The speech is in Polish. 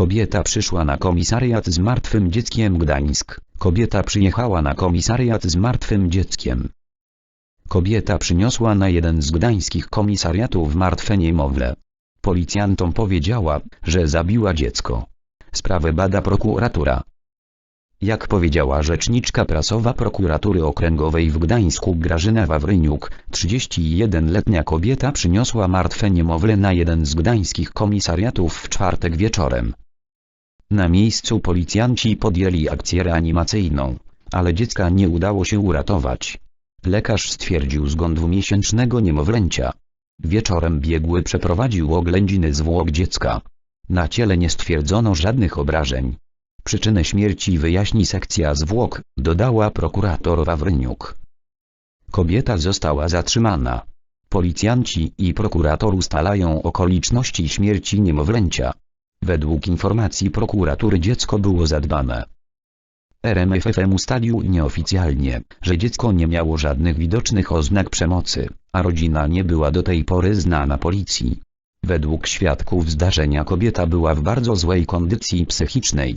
Kobieta przyszła na komisariat z martwym dzieckiem Gdańsk. Kobieta przyjechała na komisariat z martwym dzieckiem. Kobieta przyniosła na jeden z gdańskich komisariatów martwe niemowlę. Policjantom powiedziała, że zabiła dziecko. Sprawę bada prokuratura. Jak powiedziała rzeczniczka prasowa prokuratury okręgowej w Gdańsku Grażyna Wawryniuk, 31-letnia kobieta przyniosła martwe niemowlę na jeden z gdańskich komisariatów w czwartek wieczorem. Na miejscu policjanci podjęli akcję reanimacyjną, ale dziecka nie udało się uratować. Lekarz stwierdził zgon dwumiesięcznego niemowlęcia. Wieczorem biegły przeprowadził oględziny zwłok dziecka. Na ciele nie stwierdzono żadnych obrażeń. Przyczynę śmierci wyjaśni sekcja zwłok, dodała prokurator Wawryniuk. Kobieta została zatrzymana. Policjanci i prokurator ustalają okoliczności śmierci niemowlęcia. Według informacji prokuratury dziecko było zadbane. RMFFM ustalił nieoficjalnie, że dziecko nie miało żadnych widocznych oznak przemocy, a rodzina nie była do tej pory znana policji. Według świadków zdarzenia kobieta była w bardzo złej kondycji psychicznej,